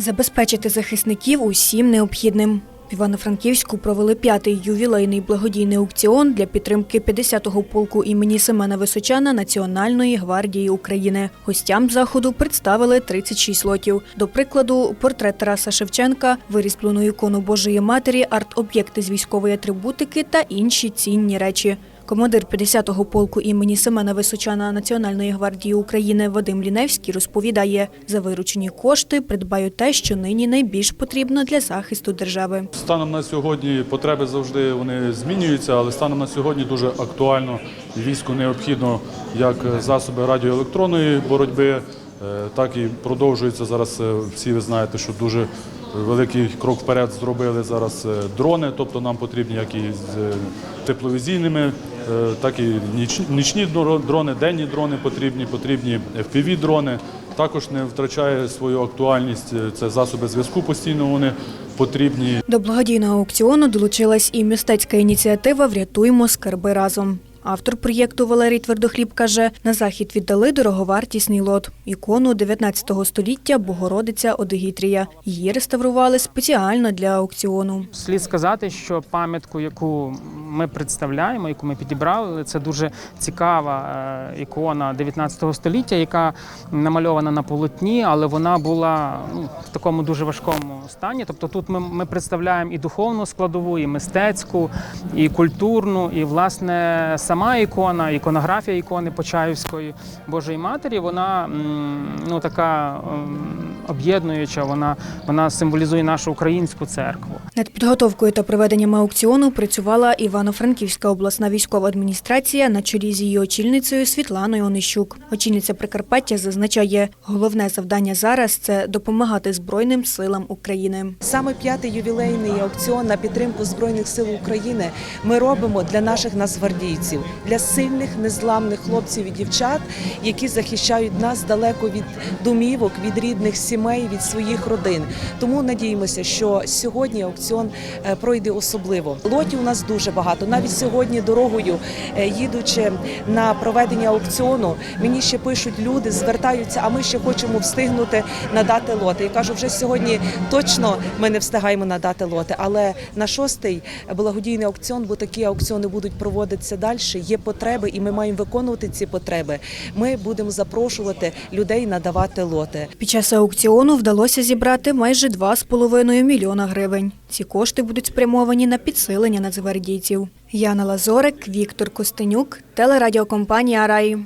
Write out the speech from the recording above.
Забезпечити захисників усім необхідним. В Івано-Франківську провели п'ятий ювілейний благодійний аукціон для підтримки 50-го полку імені Семена Височана Національної гвардії України. Гостям заходу представили 36 лотів. До прикладу, портрет Тараса Шевченка, вирізблену ікону Божої Матері, арт-об'єкти з військової атрибутики та інші цінні речі. Командир 50-го полку імені Семена Височана Національної гвардії України Вадим Ліневський розповідає, за виручені кошти придбають те, що нині найбільш потрібно для захисту держави. Станом на сьогодні потреби завжди вони змінюються, але станом на сьогодні дуже актуально війську необхідно як засоби радіоелектронної боротьби, е, так і продовжується зараз. е, Всі ви знаєте, що дуже великий крок вперед зробили зараз е, дрони, тобто нам потрібні як і з тепловізійними, так і ніч- нічні дро- дрони, денні дрони потрібні, потрібні fpv дрони. Також не втрачає свою актуальність. е, Це засоби зв'язку постійно вони потрібні. До благодійного аукціону долучилась і мистецька ініціатива Врятуємо скарби разом. Автор проєкту Валерій Твердохліб каже, на захід віддали дороговартісний лот – ікону 19 століття Богородиця Одегітрія. Її реставрували спеціально для аукціону. Слід сказати, що пам'ятку, яку ми представляємо, яку ми підібрали, це дуже цікава е, ікона 19 століття, яка намальована на полотні, але вона була ну, в такому дуже важкому стані. Тобто тут ми, ми представляємо і духовну складову, і мистецьку, і культурну, і власне сама ікона, іконографія ікони Почаївської Божої Матері, вона ну така об'єднуюча, вона, вона символізує нашу українську церкву. Над підготовкою та проведенням аукціону працювала Івано-Франківська обласна військова адміністрація на чолі з її очільницею Світланою Онищук. Очільниця Прикарпаття зазначає, головне завдання зараз це допомагати Збройним силам України. Саме п'ятий ювілейний аукціон на підтримку Збройних сил України ми робимо для наших нацгвардійців, для сильних, незламних хлопців і дівчат, які захищають нас далеко від домівок, від рідних сімей, від своїх родин. Тому надіємося, що сьогодні аукціон е, пройде особливо. Лотів у нас дуже багато. Навіть сьогодні дорогою, е, їдучи на проведення аукціону, мені ще пишуть люди, звертаються, а ми ще хочемо встигнути надати лоти. Я кажу, вже сьогодні точно ми не встигаємо надати лоти. Але на шостий благодійний аукціон, бо такі аукціони будуть проводитися далі. Є потреби, і ми маємо виконувати ці потреби. Ми будемо запрошувати людей надавати лоти. Під час аукціону вдалося зібрати майже 2,5 мільйона гривень. Ці кошти будуть спрямовані на підсилення нацгвардійців. Яна Лазорик, Віктор Костенюк, телерадіокомпанія Раї.